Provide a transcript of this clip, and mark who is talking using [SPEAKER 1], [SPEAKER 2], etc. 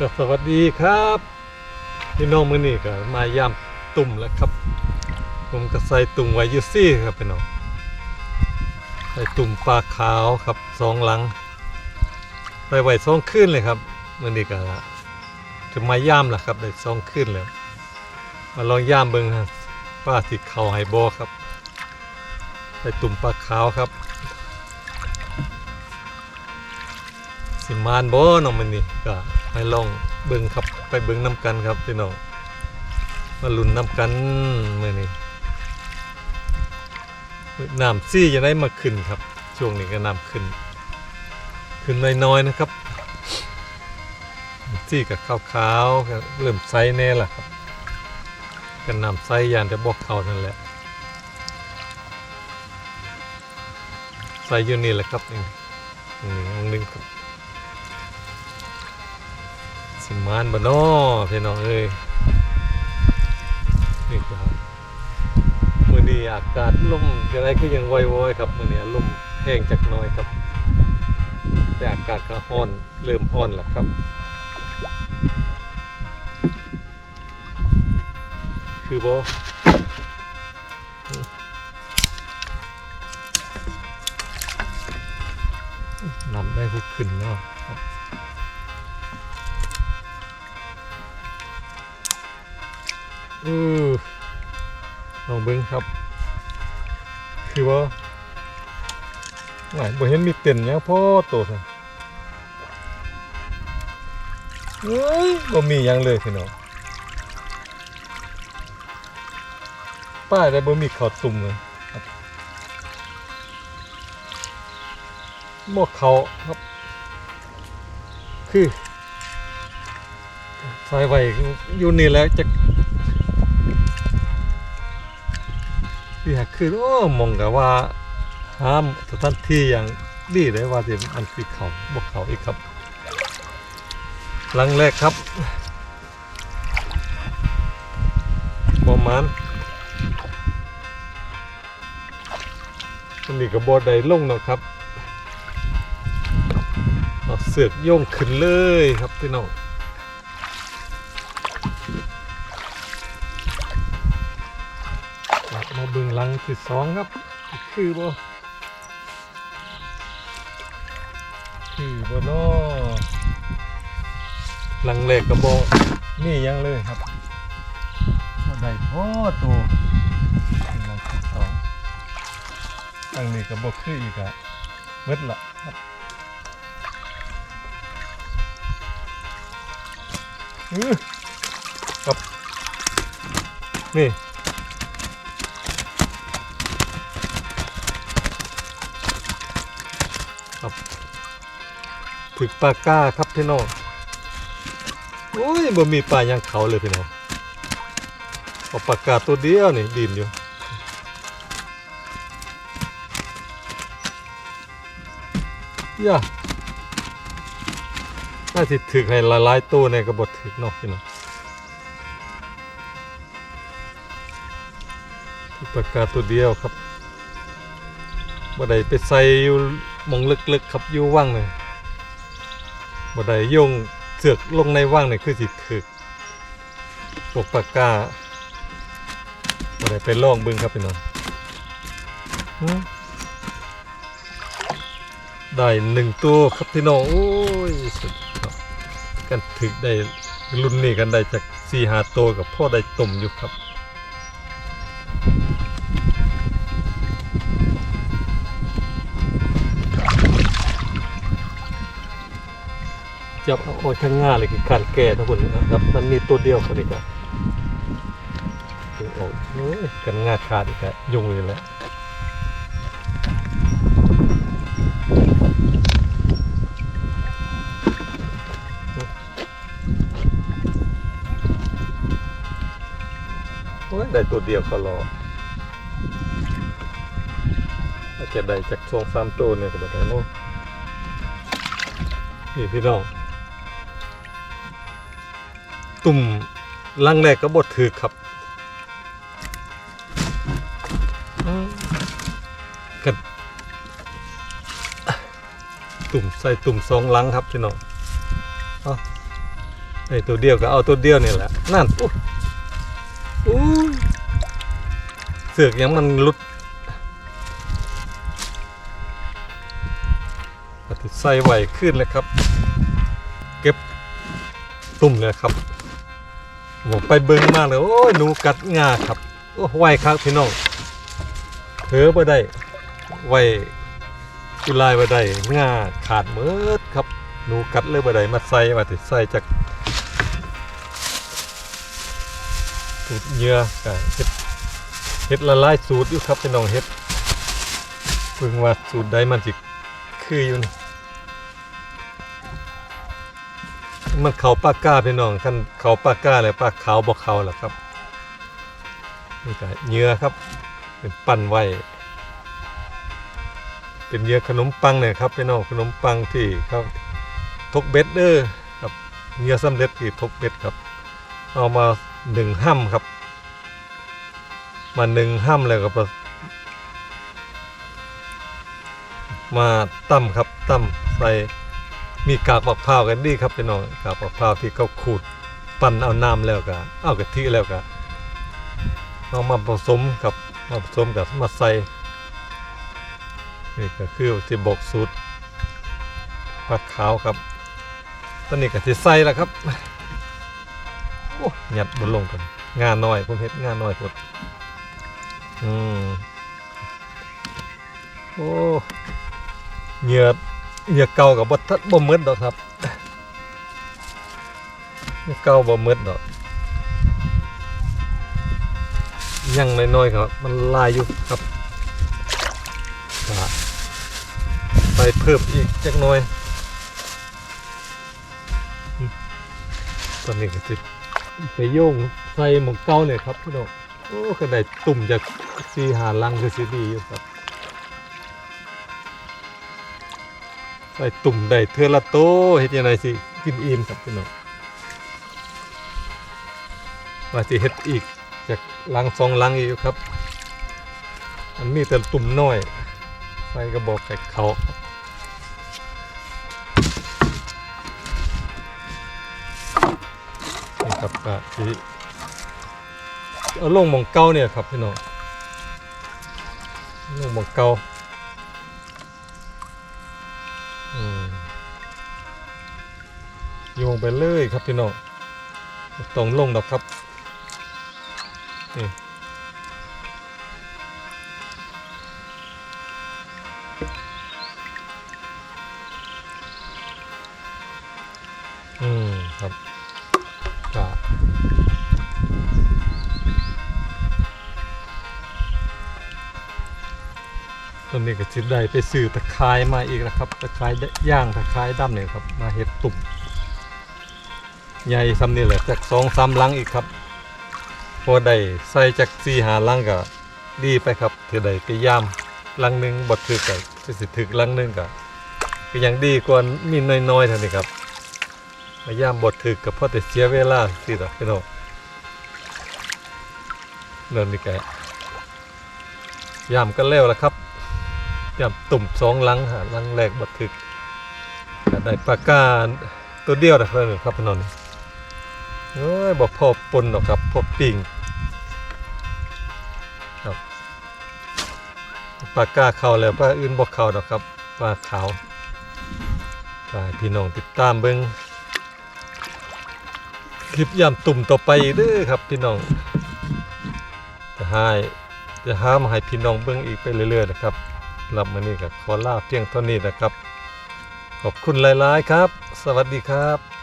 [SPEAKER 1] ก็สวัสดีครับพี่น้องมื้อนี้ก็มายามตุ่มแล้วครับ ผมก็ใส่ตุ่มไว้ยูซี่ครับพี่น้องใส่ตุ่มปลาขาวครับสองหลังไปไว้สองคืนเลยครับมื้อนี้ก็จะมายามแล้วครับได้สองคืนแล้วมาลองย่ามเบิ่งฮะป้าสิเขาให้บ่ครับใส่ตุ่มปลาขาวครับ สิมานบ่น้องมันนี่ก็ ไปลองเบิ่งครับไปเบิ่งน้ำกันครับพี่น้องมาลุ้นน้ำกันมื้อนี้น้ำซี่จะได้มาขึ้นครับ ช่วงนี้ก็น้ำขึ้น ขึ้นน้อยๆนะครับซี่กับขาวๆเริ่มใสแน่ละครับกันน้ำใสยานจะบอกเขานั่นแหละใสอยู่นี่แหละครับนี่นี่องนึงครับ สิมานบ่นอพี่น้องเอ้ยนี่ครับมื้อนี้อากาศลมจังไดก็ยังไวๆครับมื้อนี้ลมแห้งจักหน่อยครับ แต่อากาศก็ร้อนเริ่มร้อนแล้วครับ คือบ่นำได้พุกขึ้นเนาะ อือลองเบิ้งครับ คือว่าไหนบ่เห็นมีเต็นหยังพ่อโตซั่นเฮ้ยบ่มียังเลยพี่น้องป้ายได้บ่มีข้าวตุ่มเลยบบ่เขาครับ คือใส่ไว้อยู่นี่แล้วจะ ที่หากคือโอ้มองกับว่าห้ามสถานที่อย่างดีเลยว่าจะอันสีเขาบกเขาอีกครับหลังแรกครับประมาณอันนี้กับบอไดลงเนาะครับเอาเสือกโยงขึ้นเลยครับพี่น้อง งหลังที่สองครับ คือบ่คือบนอหลังแรกก็บ่นี่ยังเลยครับบ่ได้พอตัวหลังที่สองหลังนี้ก็บ่คืออีกอะเบิดละครับอื้อครับนี่ ถึกปลาก้าครับพี่น้องโอ้ยบ่มีปลายังเขาเลยพี่น้องเอาปลากาตัวเดียวนี่ดินอยู่ย่าน่าสิถึกให้หลายๆตัวในกระบดถึกเนาะพี่น้องถึกปากกาตัวเดียวครับบ่ได้ไปใส่อยู่มองลึกๆครับอยู่ว่างเลย บ่ได้ยงเสือกลงในว่างนี่คือสิถึกปกปากกาบ่ได้ไปลองเบิ่งครับพี่น้องได้หนึ่งตัวครับพี่น้อง โอ้ยสุดยอดกันถึกได้รุ่นนี้กันได้จากสี่หาตัวกับพ่อได้ตุ่มอยู่ครับ จับเอาออกข้างหน้าเลยคือการแก้ทุกคนนะครับ มันมีตัวเดียวคนนี้ก็ดึงออกเอ้ยกันงาขาดอีกแล้วยุ่งเลยแหละได้ตัวเดียวเขารออาจจะได้จากสองสามตัวเนี่ยก็บอกได้เนาะนี่พี่น้อง ตุ่มลังแรกก็บดถือครับกันตุ่มใส่ตุ่มสองลังครับพี่น้องอไอตัวเดียวก็เอาตัวเดียวนี่แหละนั่นอู้อู้เสือกยังมันลุดปฏิใส่ไหวขึ้นเลยครับ เก็บตุ่มเลยครับ ผมไปเบิ้งมากเลย โอ้ยหนูกัดงาครับ โอ้ไวครับพี่น้องเผลอบ่ได้ไวกุลายบ่ได้งาขาดเมิดครับ หนูกัดเลยบ่ได้มาใส่มาติใส่จากสูตรเหยื่อก็เฮ็ดเฮ็ดละลายสูตรอยู่ครับพี่น้องเฮ็ดเพิ่งว่าสูตรใดมันสิคืออยู่นี่ มันเขาปากก้าพี่น้องคันเขาปากก้าเลยปากขาวบ่เขาแหละครับนี่ก็เหยื่อครับ เป็นปั้นไว้ เป็นเหยื่อขนมปังเนี่ยครับพี่น้องขนมปังที่เขาทกเบ็ดเด้อครับเหยื่อสำเร็จที่ทกเบ็ดครับ เอามาหนึ่งห้ำครับ มาหนึ่งห้ำแล้วก็มาตั้มครับตั้มใส่ มีกากมะพร้าวกันดีครับพี่น้องกากมะพร้าวที่เขาขูดปั่นเอาน้ำแล้วก็เอากะทิแล้วก็เอามาผสมกับมาผสมกับมาใส่นี่ก็คือที่บอกสูตรผักขาวครับตอนนี้ก็ที่ใส่แล้วครับโอ้หยัดบนลงกันงานน้อยผมเห็ดงานน้อยพดอืมโอ้เหยื่อ เหยื่อเก่ากับบดทัดบ่มืดดอกครับเหยื่อเก่าบ่มืดดอกยังน้อยๆครับ มันลายอยู่ครับไปเพิ่มอีกจักน้อย ตอนนี้ก็จะไปโยงใส่หมองเก่าเนี่ยครับพี่น้องโอ้ก็ได้ตุ่มจากสีหาลังคือสีดีอยู่ครับ ใส่ตุ่มได้เทือละโตเฮ็ดยังไงสิกินอิ่มครับพี่น้องว่าสิเฮ็ดอีกจากลังสองลังอีกครับอันนี้แต่ตุ่มน้อยใส่กระบอกไก่เขานี่ครับก็สิเอาลงมองเก้าเนี่ยครับพี่น้องลงมองเก้า โยงไปเลยครับพี่น้องต้องลงดอกครับนี่อืมครับก็ตอนนี้ก็สิได้ไปซื้อตะไคร้มาอีกนะครับ ตะไคร้ย่างตะไคร้ดำเนี่ยครับ มาเฮ็ดตุ่ม ใหญ่ซ้ำนี่แหละจากสองสามลังอีกครับ พอได้ใส่จากสี่หาลังก็ดีไปครับเถือได้ไปย่ามลังหนึ่งบดถือกับสิถึกลังหนึ่งก็ก็ยังดีกว่ามีน้อยๆเท่านี้ครับมาย่ามบดถือกับพ่อแต่เสียเวลาสิดอกพี่น้องนั่นนี่แกย่ามกันแล้วครับจับตุ่มสองลังหาลังแรกบดถึกก็ได้ปากาตัวเดียวนะครับพี่น้อง เอ้ยบอกพอปนหรอกครับพอปิ่งครับปลากาเขาแล้วปลาอื่นบอกเข้าดอกครับปลาขาวฝากพี่น้องติดตามเบิ้งคลิปยามตุ่มต่อไปเด้อครับพี่น้องจะให้จะห้ามาให้พี่น้องเบิ้งอีกไปเรื่อยๆนะครับรับมานี่ก็ขอลาเพียงเท่านี้นะครับ ขอบคุณหลายๆครับ สวัสดีครับ